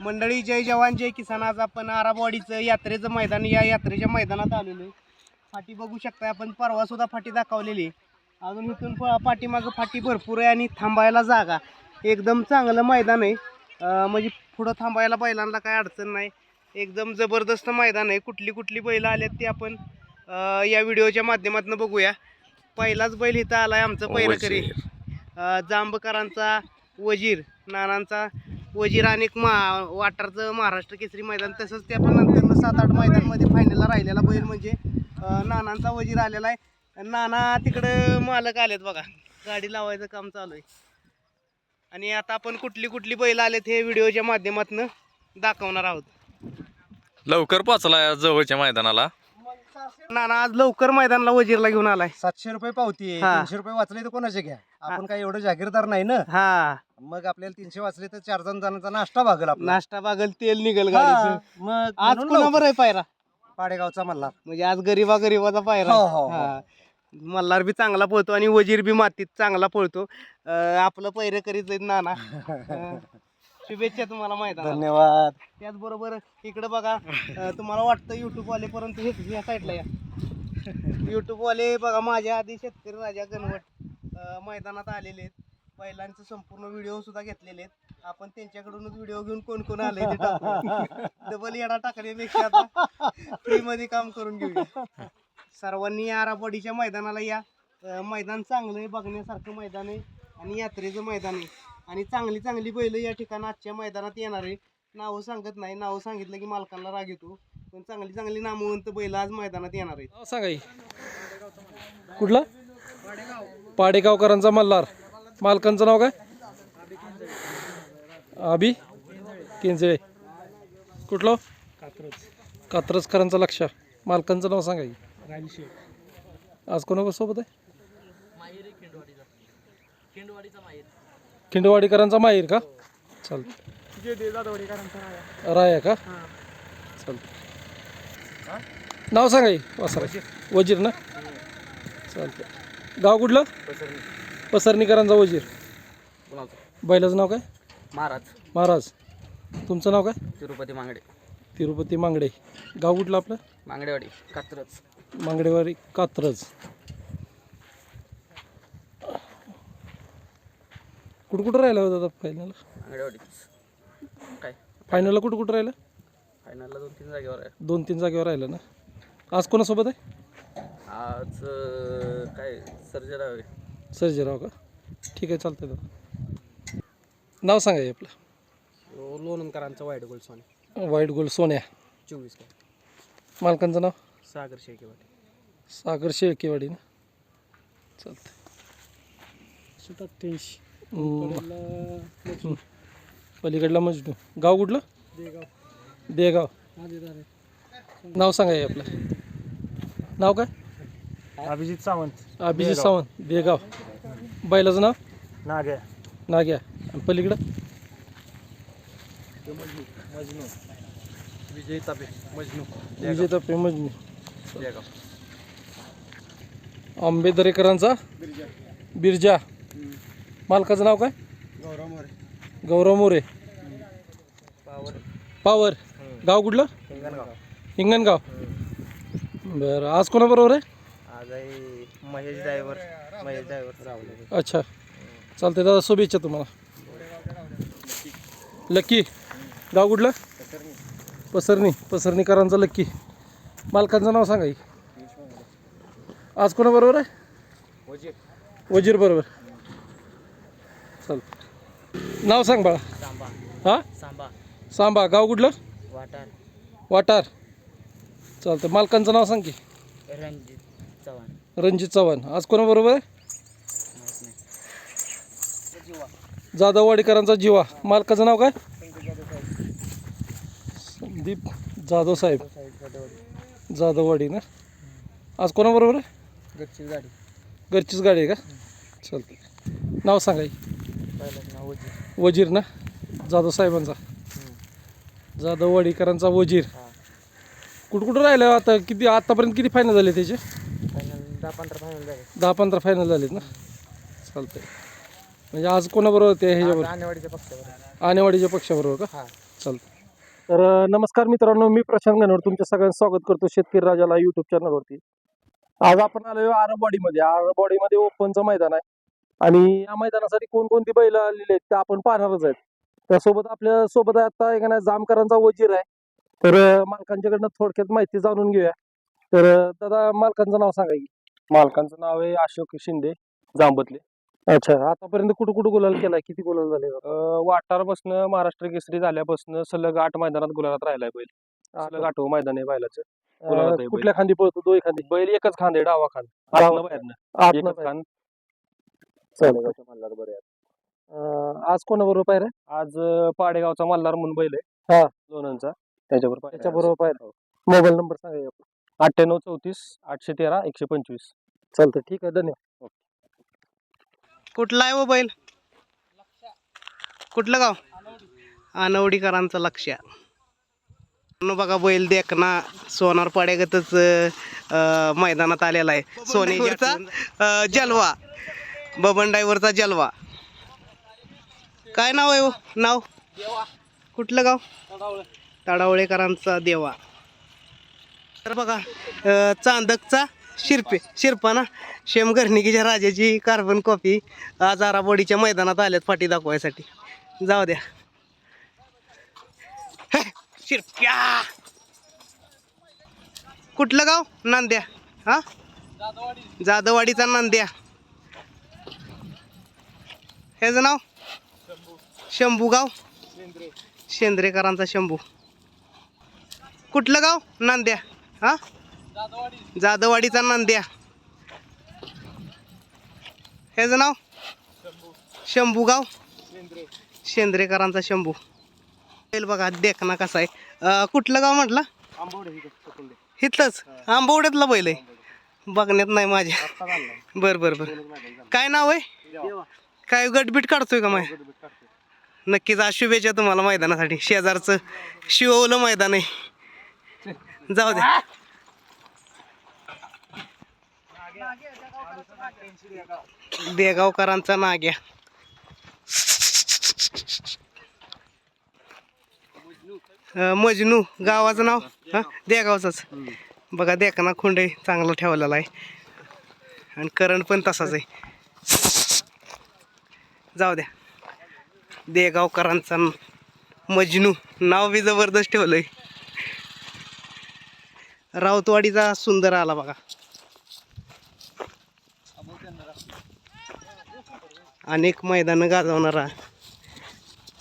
मंडळी जय जवान जय किसान. आज आपण आराबवाडीचं यात्रेचं मैदान या यात्रेच्या मैदानात आलेलो आहे. फाटी बघू शकता आपण परवा सुद्धा फाटी दाखवलेली आहे. अजून इथून प- पाठीमागं फाटी भरपूर आहे आणि थांबायला जागा. एकदम चांगलं मैदान आहे. म्हणजे पुढं थांबायला बैलांना काय अडचण नाही. एकदम जबरदस्त मैदान आहे. कुठली कुठली बैलं आल्यात ती आपण या व्हिडिओच्या माध्यमातून बघूया. पहिलाच बैल इथं आलाय आमचं पैरकरी. जांबकरांचा वजीर नानांचा वजीर आणि मा वाटारचं महाराष्ट्र केसरी मैदान तसंच ते आपण नंतर सात आठ मैदानमध्ये फायनलला राहिलेला बैल म्हणजे नानांचा वजीर आलेला आहे. नाना तिकडं मालक आलेत बघा. गाडी लावायचं काम चालू आहे. आणि आता आपण कुठली कुठली बैल आलेत हे व्हिडिओच्या माध्यमातून दाखवणार आहोत. लवकर पोचला जवळच्या मैदानाला. नाना आज लवकर मैदानाला वजीरला घेऊन आलाय. सातशे रुपये पावती आहे. तीनशे रुपये वाचले तर कोणाचे घ्या? आपण काय एवढं जागीरदार नाही ना? हा. मग आपल्याला तीनशे वाचले तर चार जण जणांचा नाश्ता भागल आपला. नाश्ता बागल तेल निघल हा, मग आज म्हणून. आहे पायरा? पाडेगावचा मल्हार. म्हणजे आज गरीबा गरीबाचा पायरा. हो, हो, हो. हा. मल्हार बी चांगला पळतो आणि वजीर बी मातीत चांगला पळतो. अं, आपलं पैरे करीत आहेत नाना. अं, शुभेच्छा तुम्हाला माहिती धन्यवाद. त्याचबरोबर इकडे बघा अं, तुम्हाला वाटतं युट्यूब वाले परंतु हे या साईडला या. युट्यूब वाले बघा माझ्या आधी शेतकरी राजा गणवट अं, मैदानात आलेले आहेत. बैलांचं संपूर्ण व्हिडिओ सुद्धा घेतलेले आहेत. आपण त्यांच्याकडूनच व्हिडिओ घेऊन कोण कोण आले ते टाकू. डबल येडा टाकण्यापेक्षा आता फ्री मध्ये काम करून घेऊया सर्वांनी या आराबडीच्या मैदानाला या. अं, मैदान चांगलं आहे बघण्यासारखं मैदान आहे आणि यात्रेचं मैदान आहे. आणि चांगली चांगली बैल या ठिकाणी आजच्या मैदानात येणार आहे. नावं सांगत नाही. नावं सांगितलं की मालकांना राग येतो. पण चांगली चांगली नामवंत बैल आज मैदानात येणार आहेत. नाव सांगा की. कुठला? पाडेगावकरांचा मल्हार. मालकांचं नाव काय? अभि? किंजळे. कुठलं? कात्रजकरांचं लक्ष. मालकांचं नाव सांगा की. आज कोणासोबत आहे? खिंडवाडीकरांचा माहीर का? चालतं राया का? चालतं नाव सांगा की, वासरा वजीर ना? चालतं गाव कुठलं? पसरणीकरांचा वजीर बैलाचं नाव काय? महाराज. महाराज. तुमचं नाव काय? तिरुपती मांगडे. तिरुपती मांगडे. गाव कुठलं आपलं? मांगडेवाडी कात्रज. मांगडेवारी कात्रज. कुठं कुठं राहिला होता फायनल मांगडेवाडी. काय? फायनलला कुठं कुठं राहिलं? फायनलला दोन तीन जागेवर आहे. दोन तीन जागेवर राहिलं ना. आज कोणासोबत आहे? आज अं, काय? सर्जर आहे. सर्जेराव का? ठीक आहे चालतंय दादा. नाव सांगा आपलं. लोणंदकरांचा वाईट गोल सोने. वाईट गोल सोन्या. चोवीस मालकांचं नाव? सागर शेकेवाडी सागर शेळकेवाडी ना? चालतंय. अठ्ठ्याऐंशी हम्म. पलीकडला मजनू. गाव कुठलं? देगाव. नाव सांगा आपलं. नाव काय? अभिजित सावंत. अभिजित सावंत देगाव बैलाचं नाव? नाग्या. नाग्या. आणि पलीकडं? विजय तापे मजनू. विजय तपे मजनू आंबेदरेकरांचा बिरजा. मालकाचं नाव काय? गौरव मोरे. गौरव मोरे. पावर. पावर. गाव कुठलं? हिंगणगाव. बरं आज कोणाबरोबर आहे? आहे महेश ड्रायव्हर महेश ड्रायव्हर रावले. अच्छा. चालते दादा शुभेच्छा तुम्हाला. लक्की गाव कुठलं? पसरणी. पसरणीकरांचं लक्की मालकांचं नाव सांगा की. आज कोणाबरोबर आहे? वजीर बरोबर. चल. नाव सांग बाळा. सांबा. हां? सांबा. सांबा. गाव कुठलं? वाटार. वाटार. चालतं मालकांचं नाव सांग की. रणजित. चव्हाण. रणजित चव्हाण. आज कोणाबरोबर आहे? जाधव वाडेकरांचा जीवा. मालकाचं नाव काय? संदीप जाधव साहेब. जाधववाडी ना? आज कोणाबरोबर आहे? गाडी घरचीच गाडी आहे का? चालतं नाव सांगा वजीर ना? जाधव साहेबांचा. जाधव वाडीकरांचा वजीर. कुठं कुठं राहिलं आता? किती आतापर्यंत किती फायनल झाले त्याचे? दहा पंधरा फायनल झाले दहा पंधरा फायनल झालेत ना? चालतंय. म्हणजे आज कोणाबरोबर ते ह्याच्याबरोबर? आणेवाडीच्या पक्षावर आणेवाडीच्या पक्षाबरोबर का? हां. चालतं तर अं, नमस्कार मित्रांनो मी प्रशांत गणवर तुमच्या सगळ्यांचं स्वागत करतो शेतकरी राजाला युट्यूब चॅनलवरती आज आपण आलो आरबवाडीमध्ये. आरबवाडीमध्ये ओपनचं मैदान आहे. आणि या मैदानासाठी कोणकोणती बैल आलेली आहेत ते आपण पाहणारच आहेत. त्यासोबत आपल्यासोबत आहे आता एक नाही जामकरांचा वजीर आहे. तर अं, मालकांच्याकडनं थोडक्यात माहिती जाणून घेऊया. तर अं, दादा मालकांचं नाव सांगा की. मालकांचं नाव आहे अशोक शिंदे जांबतले. अच्छा आतापर्यंत कुठं कुठं गुलाल केलाय किती गुलाल झाले वाटारपासून महाराष्ट्र केसरी झाल्यापासून सलग आठ मैदानात गुलाबात राहिलाय बैल. सलग आठवं मैदान आहे बैलाचं. गुलालात आहे अं, बैल. कुठल्या खांदी पळतो? दोन खांदी. बैल एकच खांद आहे डावा खांद डावा- आतनं बाहेरनं. आतनं एकच पाय. खांद. चालेल. मल्हार बरे आहेत. अं, आज कोणाबरोबर आज अं, पाडेगावचा मल्हार म्हणून बैल आहे. हा. लोणंदचा त्याच्याबरोबर पायऱ्या त्याच्या आज. बरोबर पायऱ्या मोबाईल नंबर सांगा. अठ्ठ्याण्णव चौतीस आठशे तेरा एकशे पंचवीस. चालतं ठीक आहे धन्यवाद. कुठला आहे व बैल? कुठलं गाव? अनवडीकरांचं लक्ष. न बघा बैल देखना सोनार पाड्यागतच मैदानात आलेला आहे. सोनेचा जलवा. बबन डायव्हरचा जलवा. काय नाव आहे हो? नाव? कुठलं गाव? तडावळेकरांचा देवा. तर बघा चांदकचा शिरपे शिरपा ना शेम घरणिकीच्या राजाची कार्बन कॉपी आज आराबोडीच्या मैदानात आल्यात फाटी दाखवायसाठी. जाऊ द्या. शिरप्या. कुठलं गाव? नांद्या. हा? जादवाडीचा नांद्या. ह्याचं नाव? शंभू गाव? शेंद्रेकरांचा शंभू. कुठलं गाव? नांद्या. हा? जादवाडीचा नांद्या. ह्याचं नाव? शंभू गाव? शेंद्रेकरांचा शंभू. बैल बघा देखना कसा आहे. कुठलं गाव म्हटलं? इथलंच आंबवड्यातला बैल आहे. बघण्यात नाही माझ्या. बर बर बर. काय नाव आहे? काय गटबीट काढतोय का माय? नक्कीच आज शुभेच्छा तुम्हाला मैदानासाठी. शेजारचं शिववलं मैदान आहे. जाऊ द्या देगावकरांचा नाग्या. मजनू गावाचं नाव? हा? देगावचंच. बघा देखना खोंडे चांगला ठेवलेला आहे. आणि करण पण तसाच आहे. जाऊ द्या. देगावकरांचा मजनू नाव बी जबरदस्त ठेवलंय. राऊतवाडीचा सुंदर आला बघा. अनेक मैदानं गाजवणारा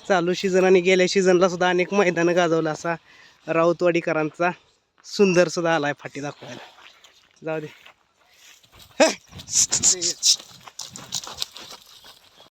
चालू सीझन आणि गेल्या सीझनला सुद्धा अनेक मैदानं गाजवला असा राऊतवाडीकरांचा सुंदर सुद्धा आलाय फाटी दाखवायला. जाऊ दे.